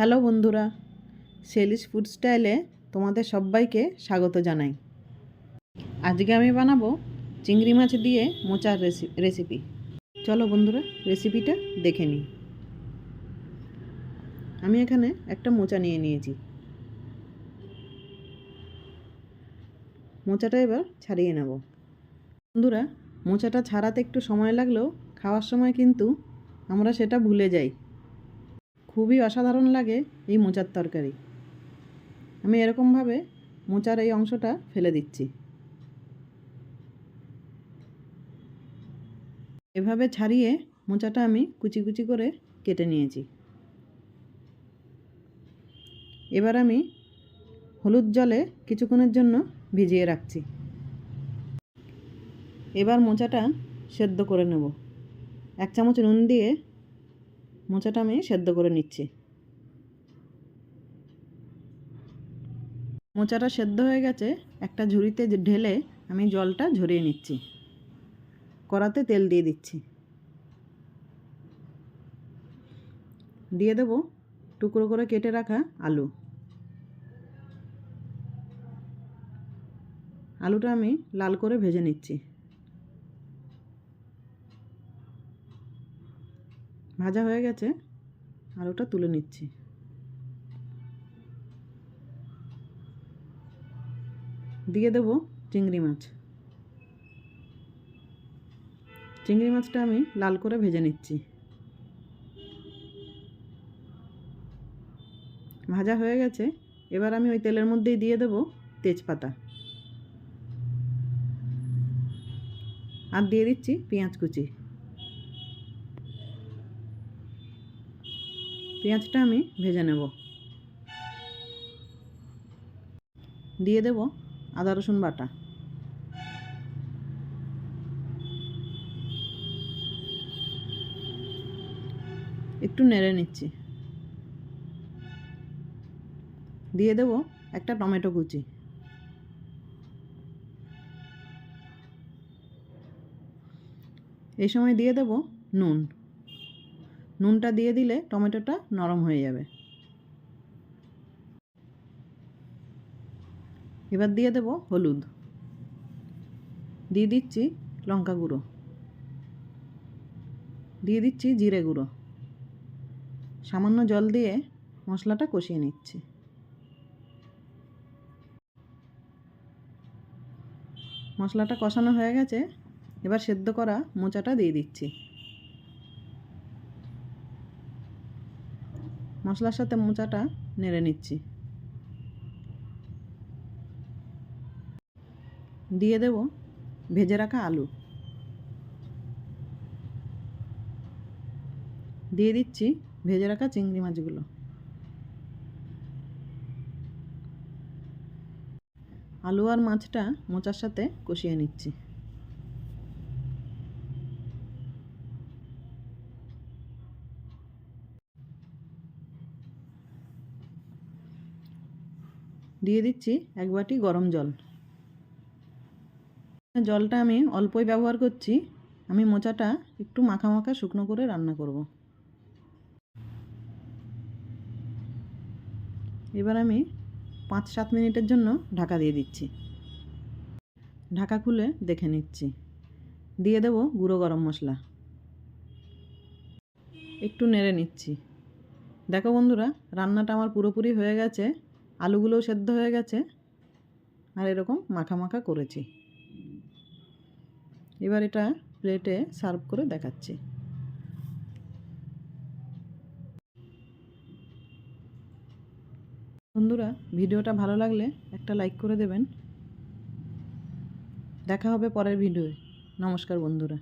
Hello বন্ধুরা সেলিস food স্টাইলে তোমাদের সবাইকে স্বাগত জানাই। আজকে আমি বানাবো চিংড়ি মাছ দিয়ে মোচার রেসি- রেসিপি চলো বন্ধুরা রেসিপিটা দেখে নিই। আমি এখানে একটা মোচা নিয়ে নিয়েছি। মোচাটা এবার ছাড়িয়ে নেব। বন্ধুরা, মোচাটা ছাড়াতে একটু সময় লাগলেও খাওয়ার সময় কিন্তু আমরা সেটা ভুলে যাই। খুবই অসাধারণ লাগে এই মোচার তরকারি। আমি এরকমভাবে মোচার এই অংশটা ফেলে দিচ্ছি। এভাবে ছাড়িয়ে মোচাটা আমি কুচি কুচি করে কেটে নিয়েছি। এবার আমি হলুদ জলে কিছুক্ষণের জন্য ভিজিয়ে রাখছি। এবার মোচাটা সেদ্ধ করে নেব। এক চামচ নুন দিয়ে মোচাটা আমি সেদ্ধ করে নিচ্ছি। মোচাটা সেদ্ধ হয়ে গেছে, একটা ঝুড়িতে ঢেলে আমি জলটা ঝরিয়ে নিচ্ছি। কড়াতে তেল দিয়ে দিচ্ছি। দিয়ে দেবো টুকরো করে কেটে রাখা আলু। আলুটা আমি লাল করে ভেজে নিচ্ছি। ভাজা হয়ে গেছে আলুটা তুলে নিচ্ছি। দিয়ে দেবো চিংড়ি মাছ। চিংড়ি মাছটা আমি লাল করে ভেজে নিচ্ছি। ভাজা হয়ে গেছে, এবার আমি ওই তেলের মধ্যেই দিয়ে দেবো তেজপাতা। আর দিয়ে দিচ্ছি পেঁয়াজ কুচি। পেঁয়াজটা আমি ভেজে নেব। দিয়ে দেব আদা, রসুন বাটা। একটু নেড়ে নিচ্ছি। দিয়ে দেব একটা টমেটো কুচি। এই সময় দিয়ে দেব নুন। নুনটা দিয়ে দিলে টমেটোটা নরম হয়ে যাবে। এবার দিয়ে দেব হলুদ। দিয়ে দিচ্ছি লঙ্কা গুঁড়ো। দিয়ে দিচ্ছি জিরে গুঁড়ো। সামান্য জল দিয়ে মশলাটা কষিয়ে নিচ্ছি। মশলাটা কষানো হয়ে গেছে, এবার সেদ্ধ করা মোচাটা দিয়ে দিচ্ছি। মশলার সাথে মোচাটা নেড়ে নিচ্ছি। দিয়ে দেব ভেজে রাখা আলু। দিয়ে দিচ্ছি ভেজে রাখা চিংড়ি মাছগুলো। আলু আর মাছটা মোচার সাথে কষিয়ে নিচ্ছি। দিয়ে দিচ্ছি এক বাটি গরম জল। জলটা আমি অল্পই ব্যবহার করছি। আমি মোচাটা একটু মাখা মাখা শুকনো করে রান্না করব। এবার আমি পাঁচ সাত মিনিটের জন্য ঢাকা দিয়ে দিচ্ছি। ঢাকা খুলে দেখে নিচ্ছি। দিয়ে দেব গুঁড়ো গরম মশলা। একটু নেড়ে নিচ্ছি। দেখো বন্ধুরা, রান্নাটা আমার পুরোপুরি হয়ে গেছে। আলুগুলোও সেদ্ধ হয়ে গেছে আর এরকম মাখা মাখা করেছি। এবার এটা প্লেটে সার্ভ করে দেখাচ্ছি। বন্ধুরা, ভিডিওটা ভালো লাগলে একটা লাইক করে দেবেন। দেখা হবে পরের ভিডিওয়ে নমস্কার বন্ধুরা।